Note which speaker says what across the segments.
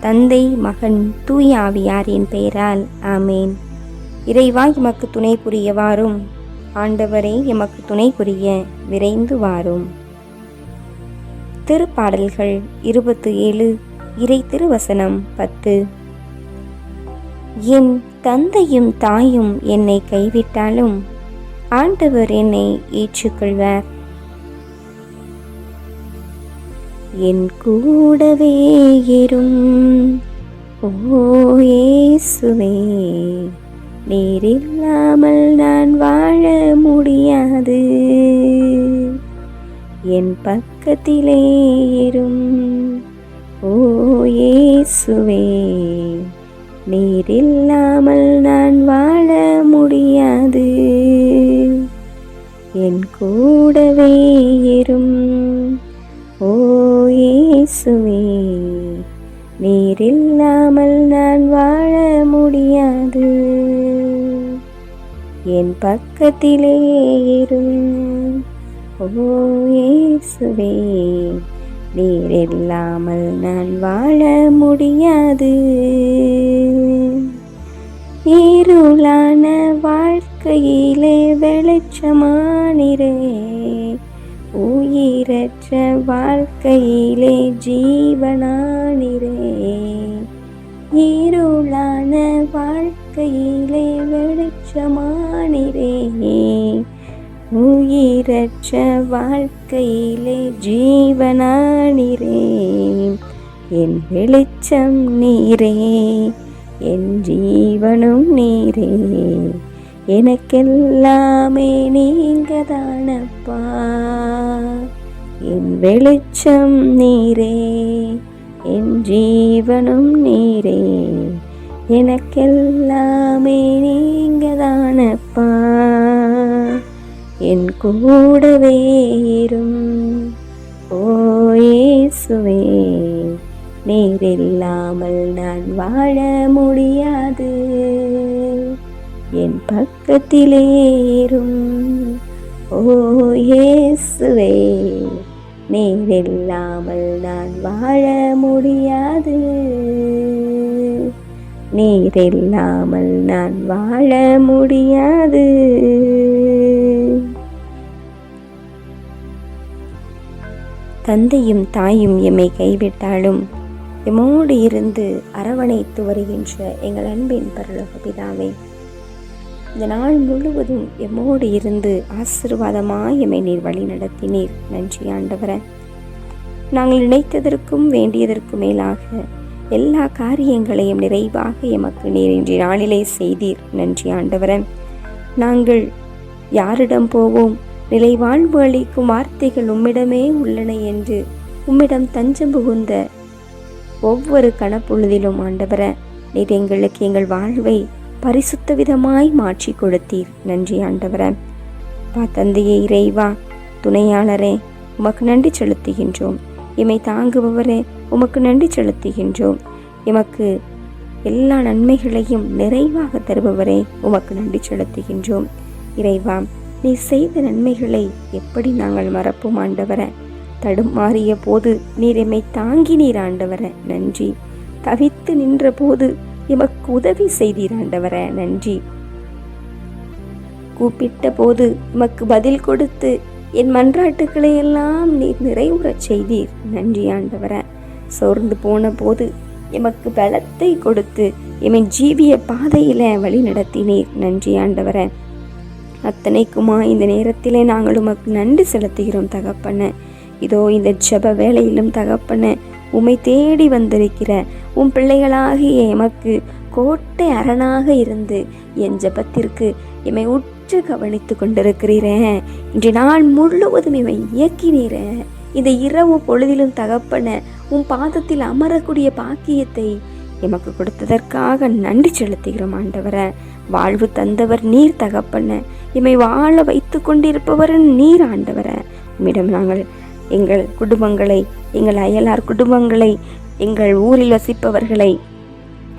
Speaker 1: தந்தை மகன் தூய ஆவியாரின் பெயரால் ஆமேன். இறைவா எமக்கு துணை புரிய வாரும். ஆண்டவரே எமக்கு துணை புரிய விரைந்து வாரும். திருப்பாடல்கள் இருபத்து ஏழு இறை திருவசனம் பத்து. என் தந்தையும் தாயும் என்னை கைவிட்டாலும் ஆண்டவர் என்னை ஏற்றுக்கொள்வார். என் கூடவே இரும். ஓயேசுவே இயேசுவே நீர் இல்லாமல் நான் வாழ முடியாது. என் பக்கத்திலே இரும். ஓயேசுவே இயேசுவே நீர் இல்லாமல் இயேசுவே நீர் இல்லாமல் நான் வாழ முடியாது. என் பக்கத்திலே இரும் ஓ இயேசுவே. நீர் இல்லாமல் நான் வாழ முடியாது. இருளான வாழ்க்கையிலே வெளிச்சமானிரே உயிரற்ற வாழ்க்கையிலே ஜீவனானிரே. இருளான வாழ்க்கையிலே வெளிச்சமானிரே. உயிரற்ற வாழ்க்கையிலே ஜீவனானிரே. என் வெளிச்சம் நீரே என் ஜீவனும் நீரே. எனக்கெல்லாமே நீங்க தானப்பா என் வெளிச்சம் நீரே என் ஜீவனும் நீரே எனக்கெல்லாமே நீங்க தானப்பா என் கூடவே இரும் ஓயேசுவே நீர் இல்லாமல் நான் வாழ முடியாது. என் பக்கத்திலே ஏறும். ஓ இயேசுவே நீர் இல்லாமல் நான் வாழ முடியாது. நீர் இல்லாமல் நான் வாழ முடியாது. தந்தையும் தாயும் எம்மை கைவிட்டாலும் எம்மோடு இருந்து அரவணைத்து வருகின்ற எங்கள் அன்பின் பரலோக பிதாவை இந்த நாள் முழுவதும் எம்மோடு இருந்து ஆசிர்வாதமாய் எம்மை நீர் வழி நடத்தினீர். நன்றி ஆண்டவர. நாங்கள் நினைத்ததற்கும் வேண்டியதற்கும் மேலாக எல்லா காரியங்களையும் நிறைவாக எமக்கு நீர் இன்றைய நாளிலே செய்தீர். நன்றி ஆண்டவர. நாங்கள் யாரிடம் போவோம்? நிலை வாழ்வு அளிக்கும் வார்த்தைகள் உம்மிடமே உள்ளன என்று உம்மிடம் தஞ்சம் புகுந்த ஒவ்வொரு கணப்பொழுதிலும் ஆண்டவர நீர் எங்களுக்கு எங்கள் வாழ்வை பரிசுத்த விதமாய் மாற்றி கொடுத்தீர். நன்றி ஆண்டவர. பா தந்தையே இறைவா துணையாளரே உமக்கு நன்றி செலுத்துகின்றோம். இமை தாங்குபவரே உமக்கு நன்றி செலுத்துகின்றோம். எமக்கு எல்லா நன்மைகளையும் நிறைவாக தருபவரே உமக்கு நன்றி செலுத்துகின்றோம். இறைவா நீ செய்த நன்மைகளை எப்படி நாங்கள் மறப்போம் ஆண்டவர? தடுமாறிய போது நீர் எம்மை தாங்கி நீர் ஆண்டவர. நன்றி. தவித்து நின்ற போது எமக்கு உதவி செய்தீர் ஆண்டவரே நன்றி. கூப்பிட்ட போது எமக்கு பதில் கொடுத்து என் மன்றாட்டுக்களை எல்லாம் நீர் நிறைவுறச் செய்தீர். நன்றி ஆண்டவரே. சோர்ந்து போன போது எமக்கு பலத்தை கொடுத்து எமை ஜீவிய பாதையில வழி நடத்தினீர். நன்றி ஆண்டவர. அத்தனைக்குமா இந்த நேரத்திலே நாங்கள் உமக்கு நன்றி செலுத்துகிறோம் தகப்பன. இதோ இந்த ஜெப வேலையிலும் தகப்பன உம்மை தேடி வந்திருக்கிற உன் பிள்ளைகளாகிய எமக்கு கோட்டை அரணாக இருந்து என் ஜபத்திற்கு எம்மை உற்று கவனித்து கொண்டிருக்கிறீரே. இன்று நாள் முழுவதும் இவை இயக்கினீரே. இந்த இரவு பொழுதிலும் தகப்பன உன் பாதத்தில் அமரக்கூடிய பாக்கியத்தை எமக்கு கொடுத்ததற்காக நன்றி செலுத்துகிறோம் ஆண்டவர. வாழ்வு தந்தவர் நீர் தகப்பன. இமை வாழ வைத்து கொண்டிருப்பவர் நீர் ஆண்டவர. உம்மிடம் நாங்கள் எங்கள் குடும்பங்களை எங்கள் அயலார் குடும்பங்களை எங்கள் ஊரில் வசிப்பவர்களை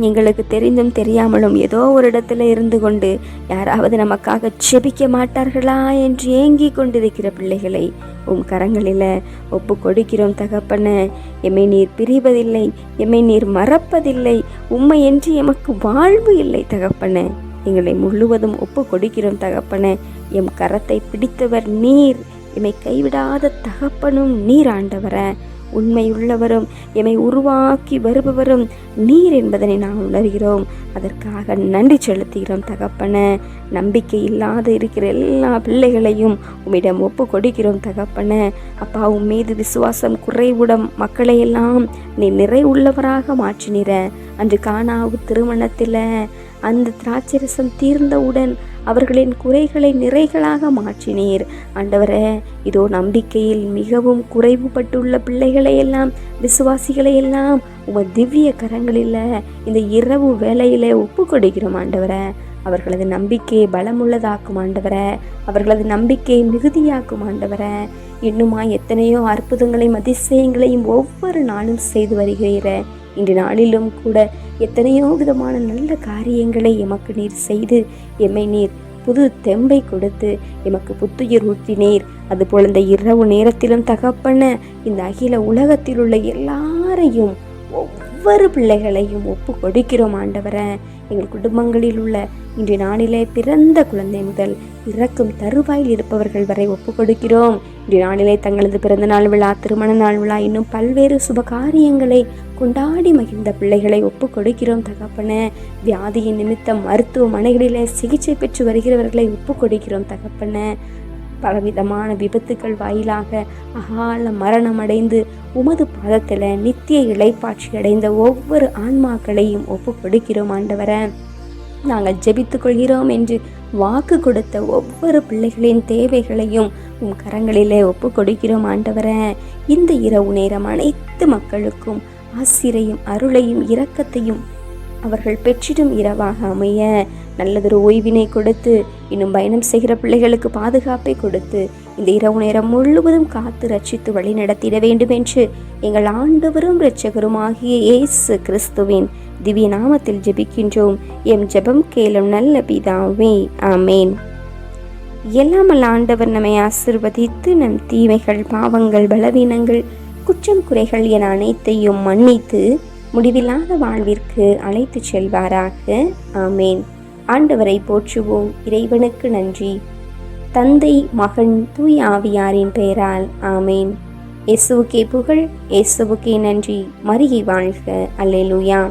Speaker 1: எங்களுக்கு தெரிந்தும் தெரியாமலும் ஏதோ ஒரு இடத்துல இருந்து கொண்டு யாராவது நமக்காக செபிக்க மாட்டார்களா என்று ஏங்கிக் கொண்டிருக்கிற பிள்ளைகளை உம் கரங்களில் ஒப்பு கொடுக்கிறோம் தகப்பன. எம்மை நீர் பிரிவதில்லை எம்மை நீர் மறப்பதில்லை உம்மை என்று எமக்கு வாழ்வு இல்லை தகப்பன. எங்களை முழுவதும் ஒப்பு கொடுக்கிறோம் தகப்பன. எம் கரத்தை பிடித்தவர் நீர். எம்மை கைவிடாத தகப்பனும் நீர் ஆண்டவர. உண்மையுள்ளவரும் எம்மை உருவாக்கி வருபவரும் நீர் என்பதனை நாம் உணர்கிறோம். அதற்காக நன்றி செலுத்துகிறோம் தகப்பன. நம்பிக்கை இல்லாத இருக்கிற எல்லா பிள்ளைகளையும் உம்மிடம் ஒப்பு கொடுக்கிறோம் தகப்பன. அப்பா உன் மீது விசுவாசம் குறைவுடம் மக்களை எல்லாம் நீ நிறைவுள்ளவராக மாற்றினிற அன்று காணாவு திருமணத்தில் அந்த திராட்சரசம் தீர்ந்தவுடன் அவர்களின் குறைகளை நிறைகளாக மாற்றினீர். ஆண்டவரே இதோ நம்பிக்கையில் மிகவும் குறைவுபட்டுள்ள பிள்ளைகளை எல்லாம் விசுவாசிகளை எல்லாம் உமது திவ்ய கரங்களில் இந்த இரவு வேலையில் ஒப்பு கொடுக்கிறோம் ஆண்டவரை. அவர்களது நம்பிக்கையை பலமுள்ளதாக்கும் ஆண்டவரை. அவர்களது நம்பிக்கையை மிகுதியாக்கும் ஆண்டவரை. இன்னுமா எத்தனையோ அற்புதங்களையும் அதிசயங்களையும் ஒவ்வொரு நாளும் செய்து வருகிறீரே. இன்று நாளிலும் கூட எத்தனையோ விதமான நல்ல காரியங்களை எமக்கு நீர் செய்து எம்மை நீர் புது தெம்பை கொடுத்து எமக்கு புத்துயிர் ஊற்றினீர் அதுபோல் இந்த இரவு நேரத்திலும் தகப்பன இந்த அகில உலகத்தில் உள்ள எல்லாரையும் ஒவ்வொரு பிள்ளைகளையும் ஒப்பு கொடுக்கிறோம் ஆண்டவரை. எங்கள் குடும்பங்களில் உள்ள இன்று நாளிலே பிறந்த குழந்தை முதல் இறக்கும் தருவாயில் இருப்பவர்கள் வரை ஒப்புக்கொடுக்கிறோம். கொடுக்கிறோம் நாளிலே தங்களது பிறந்த நாள் விழா திருமண நாள் விழா இன்னும் பல்வேறு சுப காரியங்களை கொண்டாடி மகிழ்ந்த பிள்ளைகளை ஒப்புக்கொடுக்கிறோம் தகப்பன. வியாதியின் நிமித்தம் மருத்துவமனைகளிலே சிகிச்சை பெற்று வருகிறவர்களை ஒப்புக்கொடுக்கிறோம் தகப்பன. பலவிதமான விபத்துக்கள் வாயிலாக அகால மரணம் அடைந்து உமது பாதத்தில் நித்திய இலைப்பாட்சி அடைந்த ஒவ்வொரு ஆன்மாக்களையும் ஒப்பு கொடுக்கிறோம் நாங்கள் ஜெபித்துக் கொள்கிறோம் என்று வாக்கு கொடுத்த ஒவ்வொரு பிள்ளைகளின் தேவைகளையும் உம் கரங்களிலே ஒப்பு கொடுக்கிறோம் ஆண்டவர. இந்த இரவு நேரம் அனைத்து மக்களுக்கும் ஆசிரையும் அருளையும் இரக்கத்தையும் அவர்கள் பெற்றிடும் இரவாக அமைய நல்லதொரு ஓய்வினை கொடுத்து இன்னும் பயணம் செய்கிற பிள்ளைகளுக்கு பாதுகாப்பை கொடுத்து இந்த இரவு நேரம் முழுவதும் காத்து ரட்சித்து வழி நடத்திட வேண்டும் என்று எங்கள் ஆண்டவரும் இரட்சகருமாகிய இயேசு கிறிஸ்துவின் திவ்ய நாமத்தில் ஜெபிக்கின்றோம். எம் ஜெபம் கேளும் நல்ல பிதாவே. ஆமேன். எல்லாமல் ஆண்டவர் நம்மை ஆசிர்வதித்து நம் தீமைகள் பாவங்கள் பலவீனங்கள் குற்றம் குறைகள் என அனைத்தையும் மன்னித்து முடிவில்லாத வாழ்விற்கு அழைத்து செல்வாராக. ஆமேன். ஆண்டவரை போற்றுவோம். இறைவனுக்கு நன்றி. தந்தை மகன் தூய் ஆவியாரின் பெயரால் ஆமேன். எசுவுக்கே புகழ் எசுவுக்கே நன்றி. மருகி வாழ்க. அல்லேலூயா.